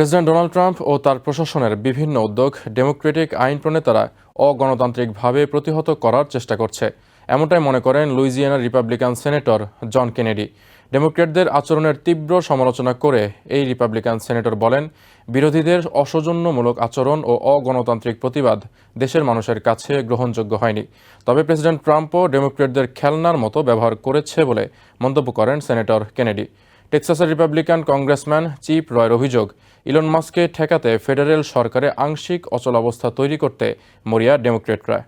President Donald Trump ও তার প্রশাসনের বিভিন্ন উদ্যোগ ডেমোক্রেটিক আইন প্রণেতারা অগণতান্ত্রিকভাবে প্রতিহত করার চেষ্টা করছে। এমনটাই মনে করেন লুইজিয়ানার রিপাবলিকান সেনেটর জন কেনেডি। ডেমোক্রেটদের আচরণের তীব্র সমালোচনা করে এই রিপাবলিকান সেনেটর বলেন, বিরোধীদের অসৌজন্যমূলক আচরণ ও অগণতান্ত্রিক প্রতিবাদ দেশের মানুষের কাছে গ্রহণযোগ্য হয়নি। তবে প্রেসিডেন্ট ট্রাম্পও ডেমোক্রেটদের খেলনার মতো ব্যবহার করেছে বলে মন্তব্য করেন সেনেটর কেনেডি। টেক্সাসের রিপাবলিকান কংগ্রেসম্যান চিপ রয়ের অভিযোগ, ইলন মাস্ককে ঠেকাতে ফেডারেল সরকারে আংশিক অচলাবস্থা তৈরি করতে মরিয়া ডেমোক্রেটরা।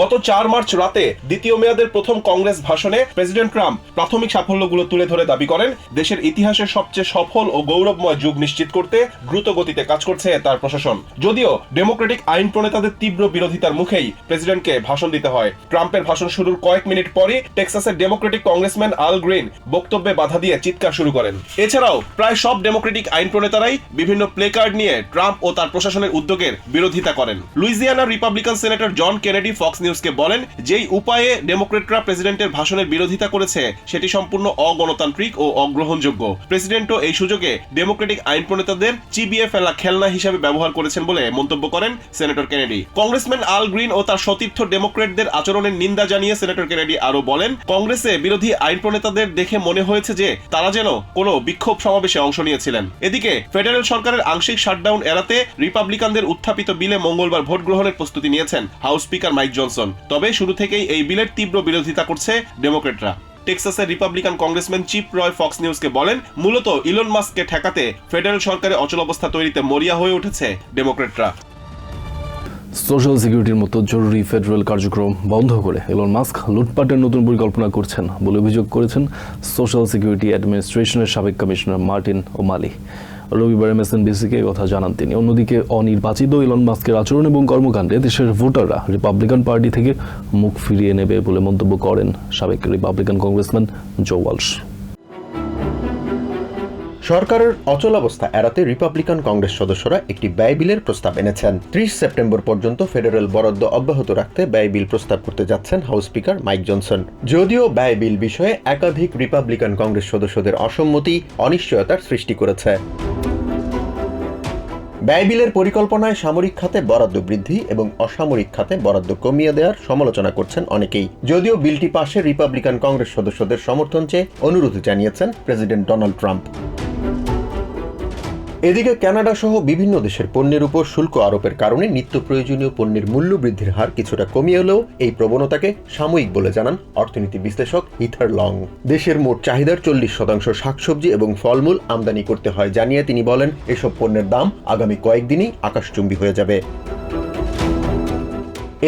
গত চার মার্চ রাতে দ্বিতীয় মেয়াদের প্রথম কংগ্রেস ভাষণে প্রেসিডেন্ট ট্রাম্প প্রাথমিক সাফল্যগুলো তুলে ধরে দাবি করেন, দেশের ইতিহাসের সবচেয়ে সফল ও গৌরবময় যুগ নিশ্চিত করতে দ্রুত গতিতে কাজ করছে তার প্রশাসন। যদিও ডেমোক্রেটিক আইন প্রণেতাদের তীব্র বিরোধিতার মুখেই প্রেসিডেন্টকে ভাষণ দিতে হয়। ট্রাম্পের ভাষণ শুরুর কয়েক মিনিট পরই টেক্সাসের ডেমোক্রেটিক কংগ্রেসম্যান আল গ্রিন বক্তব্যে বাধা দিয়ে চিৎকার শুরু করেন। এছাড়াও প্রায় সব ডেমোক্রেটিক আইন প্রণেতারাই বিভিন্ন প্লে কার্ড নিয়ে ট্রাম্প ও তার প্রশাসনের উদ্যোগের বিরোধিতা করেন। লুইজিয়ানার Republican senator John Kennedy Fox নিউজকে বলেন, যেই উপায়ে ডেমোক্রেটরা প্রেসিডেন্টের ভাষণের বিরোধিতা করেছে, সেটি সম্পূর্ণ অগণতান্ত্রিক ও অগ্রহণযোগ্য। প্রেসিডেন্টও এই সুযোগে ডেমোক্রেটিক আইন প্রণেতাদের চিবিয়ে ফেলা খেলনা হিসেবে ব্যবহার করেছেন বলে মন্তব্য করেন senator Kennedy. Congressman Al Green ও তার সতীর্থ ডেমোক্রেটদের আচরণের নিন্দা জানিয়ে সেনেটর কেনেডি আরও বলেন, কংগ্রেসে বিরোধী আইন প্রণেতাদের দেখে মনে হয়েছে যে তারা যেন কোনো বিক্ষোভ সমাবেশে অংশ নিয়েছিলেন। এদিকে, ফেডারেল সরকারের আংশিক শাটডাউন এড়াতে রিপাবলিকানদের উত্থাপিত বিলে মঙ্গলবার ভোট গ্রহণের প্রস্তুতি নিয়েছেন হাউস স্পিকার মাইক জনসন। তবে শুরু থেকেই এই বিলের তীব্র বিরোধিতা করছে ডেমোক্রেটরা। টেক্সাসের Republican congressman Chip Roy Fox নিউজকে বলেন, মূলত ইলন মাস্ককে ঠেকাতে ফেডারেল সরকারে অচলাবস্থা তৈরিতে মরিয়া হয়ে উঠেছে ডেমোক্রেটরা। সোশ্যাল সিকিউরিটির মতো জরুরি ফেডারেল কার্যক্রম বন্ধ করে এলন মাস্ক লুটপাটের নতুন পরিকল্পনা করছেন বলে অভিযোগ করেছেন সোশ্যাল সিকিউরিটি অ্যাডমিনিস্ট্রেশনের সাবেক কমিশনার মার্টিন ও ওমালি। রবিবার বিসিকে কথা জানান তিনি। অন্যদিকে অনির্বাচিত ইলন মাস্কের আচরণ এবং কর্মকাণ্ডে দেশের ভোটাররা রিপাবলিকান পার্টি থেকে মুখ ফিরিয়ে নেবে বলে মন্তব্য করেন সাবেক রিপাবলিকান কংগ্রেসম্যান জো ওয়ালশ। সরকারের অচলাবস্থা এড়াতে রিপাবলিকান কংগ্রেস সদস্যরা একটি ব্যয় বিলের প্রস্তাব এনেছেন। ত্রিশ সেপ্টেম্বর পর্যন্ত ফেডারেল বরাদ্দ অব্যাহত রাখতে ব্যয় বিল প্রস্তাব করতে যাচ্ছেন হাউস স্পিকার মাইক জনসন যদিও ব্যয় বিল বিষয়ে একাধিক রিপাবলিকান কংগ্রেস সদস্যদের অসম্মতি, অনিশ্চয়তার সৃষ্টি করেছে। ব্যয় বিলের পরিকল্পনায় সামরিক খাতে বরাদ্দ বৃদ্ধি এবং অসামরিক খাতে বরাদ্দ কমিয়ে দেওয়ার সমালোচনা করছেন অনেকেই। যদিও বিলটি পাশে রিপাবলিকান কংগ্রেস সদস্যদের সমর্থন চেয়ে অনুরোধ জানিয়েছেন প্রেসিডেন্ট ডোনাল্ড ট্রাম্প এদিকে কানাডা সহ বিভিন্ন দেশের পণ্যের উপর শুল্ক আরোপের কারণে নিত্য প্রয়োজনীয় পণ্যের মূল্য বৃদ্ধির হার কিছুটা কমিয়ে এলেও এই প্রবণতাকে সাময়িক বলে জানান অর্থনীতি বিশ্লেষক হিথার লং। দেশের মোট চাহিদার চল্লিশ শতাংশ শাকসবজি এবং ফলমূল আমদানি করতে হয় জানিয়ে তিনি বলেন, এসব পণ্যের দাম আগামী কয়েকদিনেই আকাশচুম্বী হয়ে যাবে।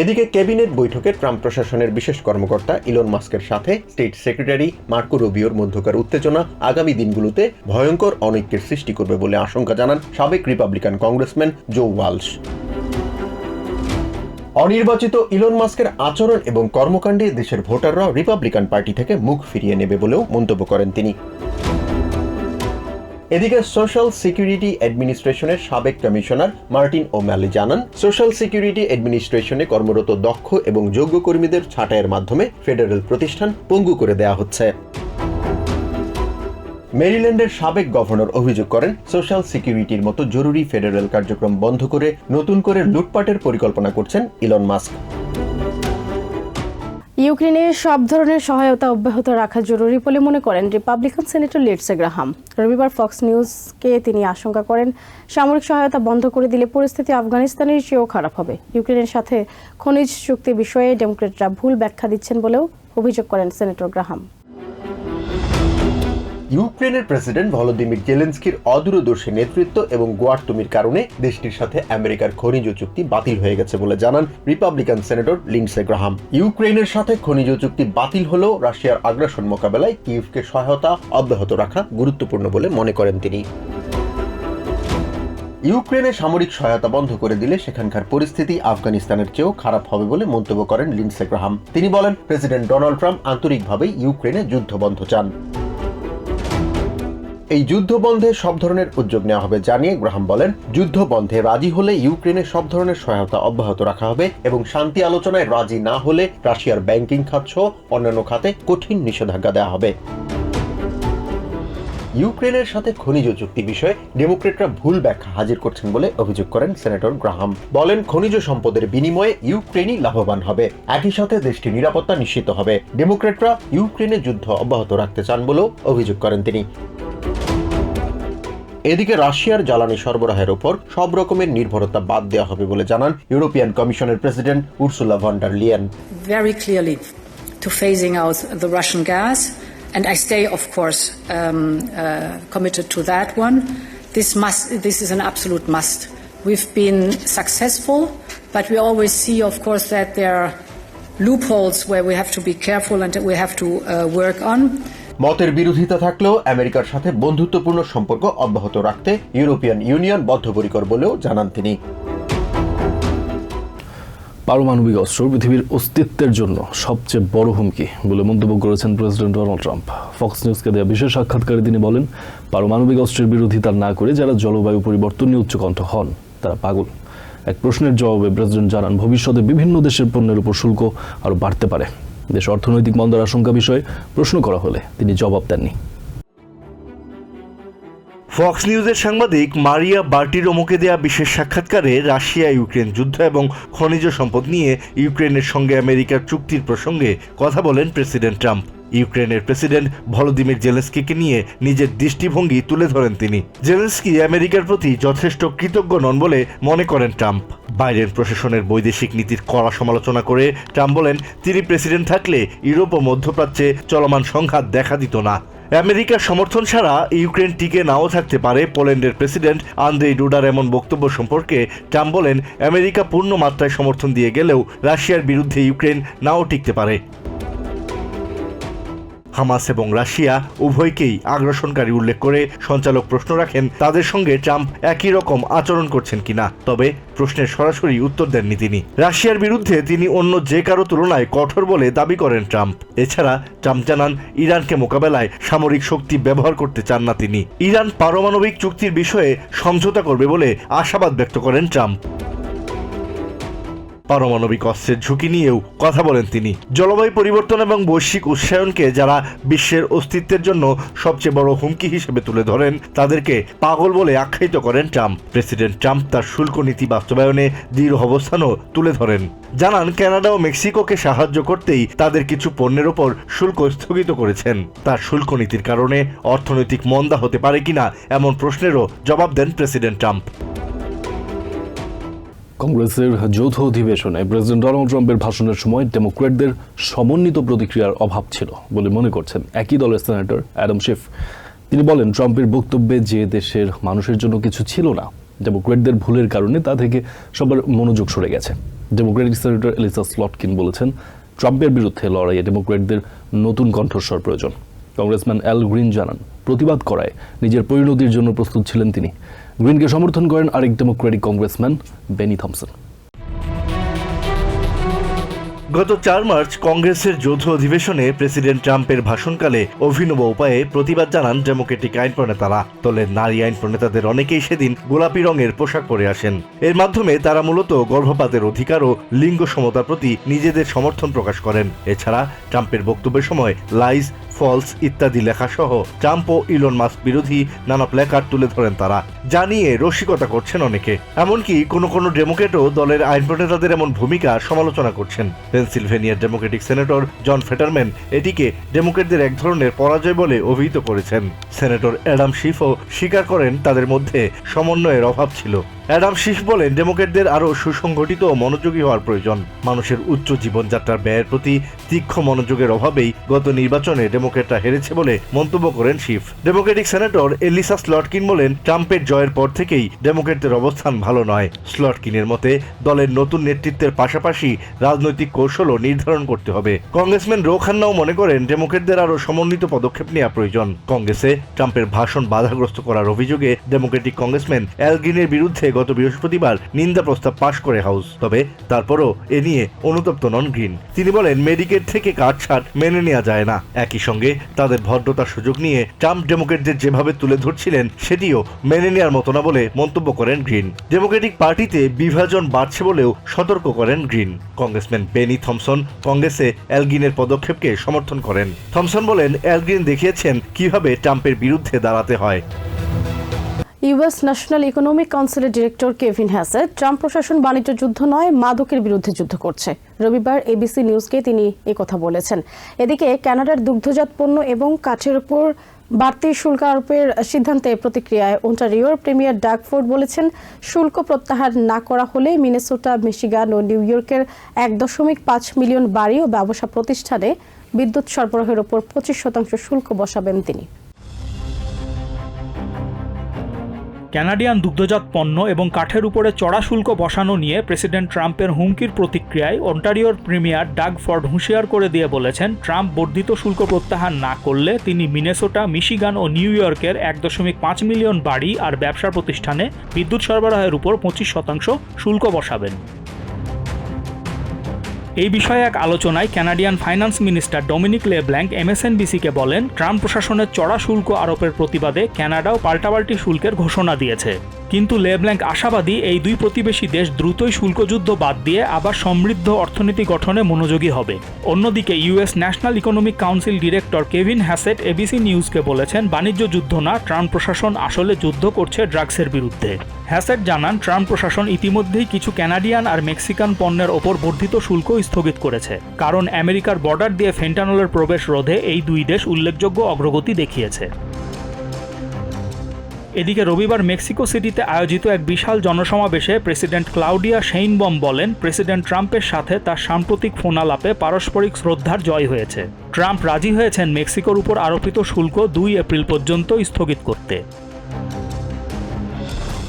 এদিকে ক্যাবিনেট বৈঠকে ট্রাম্প প্রশাসনের বিশেষ কর্মকর্তা ইলন মাস্কের সাথে স্টেট সেক্রেটারি মার্কো রুবিওর মধ্যকার উত্তেজনা আগামী দিনগুলোতে ভয়ঙ্কর অনৈক্যের সৃষ্টি করবে বলে আশঙ্কা জানান সাবেক রিপাবলিকান কংগ্রেসম্যান জো ওয়ালশ। অনির্বাচিত ইলন মাস্কের আচরণ এবং কর্মকাণ্ডে দেশের ভোটাররা রিপাবলিকান পার্টি থেকে মুখ ফিরিয়ে নেবে বলেও মন্তব্য করেন তিনি। এদিকে সোশ্যাল সিকিউরিটি অ্যাডমিনিস্ট্রেশনের সাবেক কমিশনার মার্টিন ওম্যালি জানান সোশ্যাল সিকিউরিটি অ্যাডমিনিস্ট্রেশনে কর্মরত দক্ষ এবং যোগ্য কর্মীদের ছাঁটাইয়ের মাধ্যমে ফেডারেল প্রতিষ্ঠান পঙ্গু করে দেওয়া হচ্ছে। মেরিল্যান্ডের সাবেক গভর্নর অভিযোগ করেন সোশ্যাল সিকিউরিটির মতো জরুরি ফেডারেল কার্যক্রম বন্ধ করে নতুন করে লুটপাটের পরিকল্পনা করছেন ইলন মাস্ক ইউক্রেনে সব ধরনের সহায়তা অব্যাহত রাখা জরুরি বলে মনে করেন রিপাবলিকান সেনেটর লিডসে গ্রাহাম রবিবার ফক্স নিউজকে তিনি আশঙ্কা করেন, সামরিক সহায়তা বন্ধ করে দিলে পরিস্থিতি আফগানিস্তানের চেয়েও খারাপ হবে। ইউক্রেনের সাথে খনিজ চুক্তি বিষয়ে ডেমোক্রেটরা ভুল ব্যাখ্যা দিচ্ছেন বলেও অভিযোগ করেন সেনেটর গ্রাহাম ইউক্রেনের প্রেসিডেন্ট ভলোদিমির জেলেন্সকির অদূরদর্শী নেতৃত্ব এবং গোয়ার্তুমির কারণে দেশটির সাথে আমেরিকার খনিজ চুক্তি বাতিল হয়ে গেছে বলে জানান রিপাবলিকান সেনেটর লিন্ডসে গ্রাহাম। ইউক্রেনের সাথে খনিজ চুক্তি বাতিল হলেও রাশিয়ার আগ্রাসন মোকাবেলায় কিয়েভকে সহায়তা অব্যাহত রাখা গুরুত্বপূর্ণ বলে মনে করেন তিনি। ইউক্রেনে সামরিক সহায়তা বন্ধ করে দিলে সেখানকার পরিস্থিতি আফগানিস্তানের চেয়েও খারাপ হবে বলে মন্তব্য করেন লিন্ডসে গ্রাহাম। তিনি বলেন, প্রেসিডেন্ট ডোনাল্ড ট্রাম্প আন্তরিকভাবেই ইউক্রেনে যুদ্ধ বন্ধ চান। এই যুদ্ধ বন্ধে সব ধরনের উদ্যোগ নেওয়া হবে জানিয়ে গ্রাহাম বলেন যুদ্ধ বন্ধে রাজি হলে ইউক্রেনে সব ধরনের সহায়তা অব্যাহত রাখা হবে এবং শান্তি আলোচনায় রাজি না হলে রাশিয়ার ব্যাংকিং খাত সহ অন্যান্য খাতে কঠিন নিষেধাজ্ঞা দেওয়া হবে। ইউক্রেনের সাথে খনিজ চুক্তি বিষয়ে ডেমোক্রেটরা ভুল ব্যাখ্যা হাজির করছেন বলে অভিযোগ করেন সেনেটর গ্রাহাম। বলেন, খনিজ সম্পদের বিনিময়ে ইউক্রেনই লাভবান হবে। একই সাথে দেশটির নিরাপত্তা নিশ্চিত হবে। ডেমোক্রেটরা ইউক্রেনের যুদ্ধ অব্যাহত রাখতে চান বলেও অভিযোগ করেন তিনি। এদিকে রাশিয়ার জ্বালানি সরবরাহের ওপর সব রকমের নির্ভরতা বাদ দেওয়া হবে বলে জানান ইউরোপিয়ান কমিশনের president Ursula von der Leyen very clearly to phasing out the Russian gas, and I stay, of course, um, uh, committed to that one. This must. This is an absolute must. We've been successful, but we always see, of course, that there are loopholes where we have to be careful and we have to uh, work on. মতের বিরোধিতা থাকলেও আমেরিকার সাথে বন্ধুত্বপূর্ণ সম্পর্ক অব্যাহত রাখতে European union বদ্ধপরিকর বলেও জানান তিনি। পারমাণবিক অস্ত্র পৃথিবীর অস্তিত্বের জন্য সবচেয়ে বড় হুমকি বলে মন্তব্য করেছেন প্রেসিডেন্ট ডোনাল্ড ট্রাম্প। ফক্স নিউজকে দেওয়া বিশেষ সাক্ষাৎকারে তিনি বলেন, পারমাণবিক অস্ত্রের বিরোধিতা না করে যারা জলবায়ু পরিবর্তন নিয়ে উচ্চকণ্ঠ হন, তারা পাগল। এক প্রশ্নের জবাবে প্রেসিডেন্ট জানান, ভবিষ্যতে বিভিন্ন দেশের পণ্যের উপর শুল্ক আরও বাড়তে পারে। দেশ অর্থনৈতিক মন্দার আশঙ্কা বিষয়ে প্রশ্ন করা হলে তিনি জবাব দেননি। ফক্স নিউজের সাংবাদিক মারিয়া বার্টিরোমোকে দেয়া বিশেষ সাক্ষাৎকারে রাশিয়া, ইউক্রেন যুদ্ধ এবং খনিজ সম্পদ নিয়ে ইউক্রেনের সঙ্গে আমেরিকার চুক্তির প্রসঙ্গে কথা বলেন প্রেসিডেন্ট ট্রাম্প। ইউক্রেনের প্রেসিডেন্ট ভলোদিমির জেলেন্সকিকে নিয়ে নিজের দৃষ্টিভঙ্গি তুলে ধরেন তিনি। জেলেন্সকি আমেরিকার প্রতি যথেষ্ট কৃতজ্ঞ নন বলে মনে করেন ট্রাম্প। বাইডেন প্রশাসনের বৈদেশিক নীতির কড়া সমালোচনা করে ট্রাম্প বলেন, তিনি প্রেসিডেন্ট থাকলে ইউরোপ ও মধ্যপ্রাচ্যে চলমান সংঘাত দেখা দিত না। আমেরিকার সমর্থন ছাড়া ইউক্রেন টিকে নাও থাকতে পারে। পোল্যান্ডের প্রেসিডেন্ট আন্দ্রেই ডুডার এমন বক্তব্য সম্পর্কে ট্রাম্প বলেন, আমেরিকা পূর্ণ মাত্রায় সমর্থন দিয়ে গেলেও রাশিয়ার বিরুদ্ধে ইউক্রেন নাও টিকতে পারে। হামাস এবং রাশিয়া উভয়কেই আগ্রাসনকারী উল্লেখ করে সঞ্চালক প্রশ্ন রাখেন, তাদের সঙ্গে ট্রাম্প একই রকম আচরণ করছেন কিনা? তবে প্রশ্নের সরাসরি উত্তর দেননি তিনি। রাশিয়ার বিরুদ্ধে তিনি অন্য যে কারও তুলনায় কঠোর বলে দাবি করেন ট্রাম্প। এছাড়া ট্রাম্প জানান, ইরানকে মোকাবেলায় সামরিক শক্তি ব্যবহার করতে চান না তিনি। ইরান পারমাণবিক চুক্তির বিষয়ে সমঝোতা করবে বলে আশাবাদ ব্যক্ত করেন ট্রাম্প। পারমাণবিক অস্ত্রের ঝুঁকি নিয়েও কথা বলেন তিনি। জলবায়ু পরিবর্তন এবং বৈশ্বিক উৎসায়নকে যারা বিশ্বের অস্তিত্বের জন্য সবচেয়ে বড় হুমকি হিসেবে তুলে ধরেন, তাদেরকে পাগল বলে আখ্যায়িত করেন ট্রাম্প। প্রেসিডেন্ট ট্রাম্প তার শুল্ক নীতি বাস্তবায়নে দৃঢ় অবস্থানও তুলে ধরেন। জানান, কানাডা ও মেক্সিকোকে সাহায্য করতেই তাদের কিছু পণ্যের ওপর শুল্ক স্থগিত করেছেন। তার শুল্ক নীতির কারণে অর্থনৈতিক মন্দা হতে পারে কিনা এমন প্রশ্নেরও জবাব দেন প্রেসিডেন্ট ট্রাম্প। কংগ্রেসের যৌথ অধিবেশনে প্রেসিডেন্ট ডোনাল্ড ট্রাম্পের ভাষণের সময় ডেমোক্র্যাটদের সমন্বিত প্রতিক্রিয়ার অভাব ছিল বলে মনে করছেন একই দলের সেনেটর অ্যাডাম শিফ। তিনি বলেন, ট্রাম্পের বক্তব্যে যে দেশের মানুষের জন্য কিছু ছিল না, ডেমোক্র্যাটদের ভুলের কারণে তা থেকে সবার মনোযোগ সরে গেছে। ডেমোক্রেটিক সেনেটর এলিসা স্লটকিন বলেছেন, ট্রাম্পের বিরুদ্ধে লড়াইয়ে ডেমোক্র্যাটদের নতুন কণ্ঠস্বর প্রয়োজন। কংগ্রেসম্যান অ্যাল গ্রিন জানান, প্রতিবাদ করায় নিজের পরিণতির জন্য প্রস্তুত ছিলেন তিনি। গ্রিনকে সমর্থন করেন আরেক ডেমোক্রেটিক কংগ্রেসম্যান বেনি থমসন। গত চার মার্চ কংগ্রেসের যৌথ অধিবেশনে প্রেসিডেন্ট ট্রাম্পের ভাষণকালে অভিনব উপায়ে প্রতিবাদ জানান ডেমোক্রেটিক আইন প্রণেতারা। দলের নারী আইন প্রণেতাদের অনেকেই সেদিন গোলাপি রঙের পোশাক পরে আসেন। এর মাধ্যমে তারা মূলত গর্ভপাতের অধিকার ও লিঙ্গ সমতার প্রতি নিজেদের সমর্থন প্রকাশ করেন। এছাড়া ট্রাম্পের বক্তব্যের সময় লাইজ ফলস ইত্যাদি লেখাসহ ট্রাম্প ও ইলন মাস্ক বিরোধী নানা প্ল্যাকার্ড তুলে ধরেন তারা। জানিয়ে রসিকতা করছেন অনেকে। এমনকি কোনো কোনো ডেমোক্রেটও দলের আইন প্রণেতাদের এমন ভূমিকা সমালোচনা করছেন। পেনসিলভেনিয়ার ডেমোক্রেটিক সেনেটর জন ফেটারম্যান এটিকে ডেমোক্রেটদের এক ধরনের পরাজয় বলে অভিহিত করেছেন। সেনেটর অ্যাডাম শিফও স্বীকার করেন তাদের মধ্যে সমন্বয়ের অভাব ছিল। অ্যাডাম শিফ বলেন ডেমোক্রেটদের আরও সুসংগঠিত ও মনোযোগী হওয়ার প্রয়োজন। মানুষের উচ্চ জীবনযাত্রার ব্যয়ের প্রতি তীক্ষ্ণ মনোযোগের অভাবেই গত নির্বাচনে ডেমোক্রেটরা হেরেছে বলে মন্তব্য করেন Schiff Democratic senator Elissa Slotkin বলেন, ট্রাম্পের জয়ের পর থেকেই ডেমোক্রেটদের অবস্থান ভালো নয়। স্লটকিনের মতে, দলের নতুন নেতৃত্বের পাশাপাশি রাজনৈতিক কৌশলও নির্ধারণ করতে হবে। কংগ্রেসম্যান রো খান্নাও মনে করেন ডেমোক্রেটদের আরও সমন্বিত পদক্ষেপ নেওয়া প্রয়োজন। কংগ্রেসে ট্রাম্পের ভাষণ বাধাগ্রস্ত করার অভিযোগে ডেমোক্রেটিক কংগ্রেসম্যান অ্যালগিনের বিরুদ্ধে গত বৃহস্পতিবার নিন্দা প্রস্তাব পাশ করে হাউস। তবে তারপরও এ নিয়ে অনুতপ্ত নন গ্রিন। তিনি বলেন, মেডিকেট থেকে কাটছাট মেনে নেওয়া যায় না। একই সঙ্গে তাদের ভদ্রতার সুযোগ নিয়ে ট্রাম্প ডেমোক্রেটদের যেভাবে তুলে ধরছিলেন, সেটিও মেনে নেওয়ার মতো না বলে মন্তব্য করেন গ্রিন। ডেমোক্রেটিক পার্টিতে বিভাজন বাড়ছে বলেও সতর্ক করেন গ্রিন। কংগ্রেসম্যান বেনি থমসন কংগ্রেসে অ্যালগিনের পদক্ষেপকে সমর্থন করেন। থমসন বলেন অ্যালগ্রিন দেখিয়েছেন কীভাবে ট্রাম্পের বিরুদ্ধে দাঁড়াতে হয়। ইউএস ন্যাশনাল ইকোনমিক কাউন্সিলের ডিরেক্টর কেভিন হ্যাসে ট্রাম্প প্রশাসন বাণিজ্য যুদ্ধ নয়, মাদকের বিরুদ্ধে যুদ্ধ করছে। রবিবার এবিসি নিউজকে তিনি কথা বলেছেন। এদিকে কানাডার দুগ্ধজাত পণ্য এবং কাঠের উপর বাড়তি শুল্ক আরোপের সিদ্ধান্তে প্রতিক্রিয়ায় ওন্টারিওর প্রিমিয়ার ডাকফোর্ড বলেছেন, শুল্ক প্রত্যাহার না করা হলে মিনেসোটা, মিশিগান ও নিউ ইয়র্কের এক দশমিক পাঁচ মিলিয়ন বাড়ি ও ব্যবসা প্রতিষ্ঠানে বিদ্যুৎ সরবরাহের ওপর পঁচিশ শতাংশ শুল্ক বসাবেন তিনি। কানাডিয়ান দুগ্ধজাত পণ্য এবং কাঠের উপরে চড়া শুল্ক বসানো নিয়ে প্রেসিডেন্ট ট্রাম্পের হুমকির প্রতিক্রিয়ায় অন্টারিওর প্রিমিয়ার ডাগ ফর্ড হুঁশিয়ার করে দিয়ে বলেছেন, ট্রাম্প বর্ধিত শুল্ক প্রত্যাহার না করলে তিনি মিনেসোটা, মিশিগান ও নিউ ইয়র্কের এক দশমিক পাঁচ মিলিয়ন বাড়ি আর ব্যবসা প্রতিষ্ঠানে বিদ্যুৎ সরবরাহের উপর পঁচিশ শতাংশ শুল্ক বসাবেন। এই বিষয়ে এক আলোচনায় Canadian finance minister Dominic LeBlanc এমএসএনবিসিকে বলেন, ট্রাম্প প্রশাসনের চড়া শুল্ক আরোপের প্রতিবাদে কানাডাও পাল্টাপাল্টি শুল্কের ঘোষণা দিয়েছে। কিন্তু লেব্ল্যাঙ্ক আশাবাদী এই দুই প্রতিবেশী দেশ দ্রুতই শুল্কযুদ্ধ বাদ দিয়ে আবার সমৃদ্ধ অর্থনীতি গঠনে মনোযোগী হবে। অন্যদিকে US national economic council director Kevin Hassett ABC নিউজকে বলেছেন, বাণিজ্য যুদ্ধ না, ট্রাম্প প্রশাসন আসলে যুদ্ধ করছে ড্রাগসের বিরুদ্ধে। হ্যাসেট জানান, ট্রাম্প প্রশাসন ইতিমধ্যেই কিছু ক্যানাডিয়ান আর মেক্সিকান পণ্যের ওপর বর্ধিত শুল্ক স্থগিত করেছে। কারণ আমেরিকার বর্ডার দিয়ে ফেন্টানলের প্রবেশ রোধে এই দুই দেশ উল্লেখযোগ্য অগ্রগতি দেখিয়েছে। এদিকে রবিবার মেক্সিকো সিটিতে আয়োজিত এক বিশাল জনসমাবেশে প্রেসিডেন্ট ক্লাউডিয়া সেইনবম বলেন, প্রেসিডেন্ট ট্রাম্পের সাথে তার সাম্প্রতিক ফোনালাপে পারস্পরিক শ্রদ্ধার জয় হয়েছে। ট্রাম্প রাজি হয়েছেন মেক্সিকোর উপর আরোপিত শুল্ক দুই এপ্রিল পর্যন্ত স্থগিত করতে।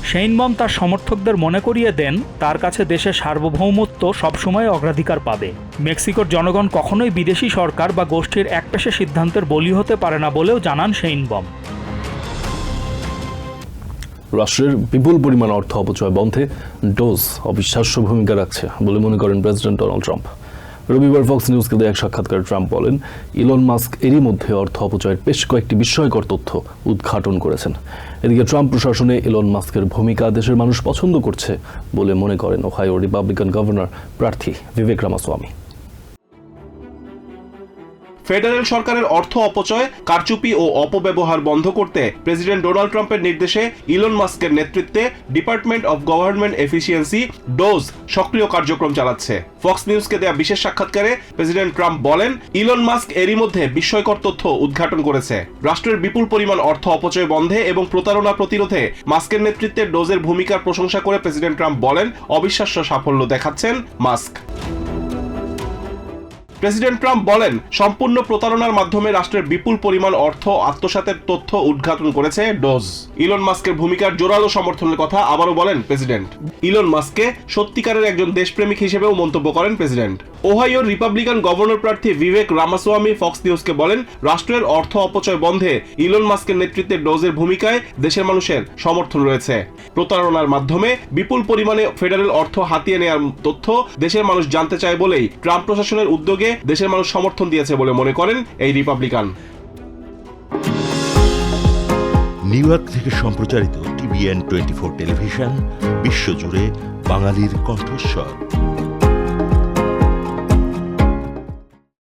সেইনবম তার সমর্থকদের মনে করিয়ে দেন, তার কাছে দেশের সার্বভৌমত্ব সবসময় অগ্রাধিকার পাবে। মেক্সিকোর জনগণ কখনোই বিদেশি সরকার বা গোষ্ঠীর একপেশে সিদ্ধান্তের বলি হতে পারে না বলেও জানান সেইনবম রাষ্ট্রের বিপুল পরিমাণ অর্থ অপচয় বন্ধে ডোজ অবিশ্বাস্য ভূমিকা রাখছে বলে মনে করেন প্রেসিডেন্ট ডোনাল্ড ট্রাম্প। রবিবার ফক্স নিউজকে দেয়া এক সাক্ষাৎকারে ট্রাম্প বলেন ইলন মাস্ক এরই মধ্যে অর্থ অপচয়ের বেশ কয়েকটি বিস্ময়কর তথ্য উদ্ঘাটন করেছেন। এদিকে ট্রাম্প প্রশাসনে ইলন মাস্কের ভূমিকা দেশের মানুষ পছন্দ করছে বলে মনে করেন ওহাইও রিপাবলিকান গভর্নর প্রার্থী বিবেক রামাস্বামী ফেডারেল সরকারের অর্থ অপচয়, কারচুপি ও অপব্যবহার বন্ধ করতে প্রেসিডেন্ট ডোনাল্ড ট্রাম্পের নির্দেশে ইলন মাস্কের নেতৃত্বে department of government efficiency DOGE সক্রিয় কার্যক্রম চালাচ্ছে। ফক্স নিউজকে দেয়া বিশেষ সাক্ষাৎকারে প্রেসিডেন্ট ট্রাম্প বলেন, ইলন মাস্ক এরই মধ্যে বিস্ময়কর তথ্য উদ্ঘাটন করেছে। রাষ্ট্রের বিপুল পরিমাণ অর্থ অপচয় বন্ধে এবং প্রতারণা প্রতিরোধে মাস্কের নেতৃত্বে ডোজের ভূমিকার প্রশংসা করে প্রেসিডেন্ট ট্রাম্প বলেন, অবিশ্বাস্য সাফল্য দেখাচ্ছেন মাস্ক। প্রেসিডেন্ট ট্রাম্প বলেন, সম্পূর্ণ প্রতারণার মাধ্যমে রাষ্ট্রের বিপুল পরিমাণ অর্থ, আত্মসাতের তথ্য উদ্ঘাটন করেছে ডোজ। ইলন মাস্কের ভূমিকার জোরালো সমর্থনের কথা আবারও বলেন প্রেসিডেন্ট। ইলন মাস্ককে সত্যিকারের একজন দেশপ্রেমিক হিসেবেও মন্তব্য করেন প্রেসিডেন্ট। ওহাইওর রিপাবলিকান গভর্নর প্রার্থী বিবেক রামাস্বামী ফক্স নিউজকে বলেন, রাষ্ট্রের অর্থ অপচয় বন্ধে ইলন মাস্কের নেতৃত্বে ডোজের ভূমিকায় দেশের মানুষের সমর্থন রয়েছে। প্রতারণার মাধ্যমে বিপুল পরিমাণে ফেডারেল অর্থ হাতিয়ে নেওয়ার তথ্য দেশের মানুষ জানতে চায় বলেই ট্রাম্প প্রশাসনের উদ্যোগে দেশের মানুষ সমর্থন দিয়েছে বলে মনে করেন এই রিপাবলিকান। নিউ ইয়র্ক থেকে সম্প্রচারিত টিভিএন টোয়েন্টি ফোর টেলিভিশন, বিশ্বজুড়ে বাঙালির কণ্ঠস্বর।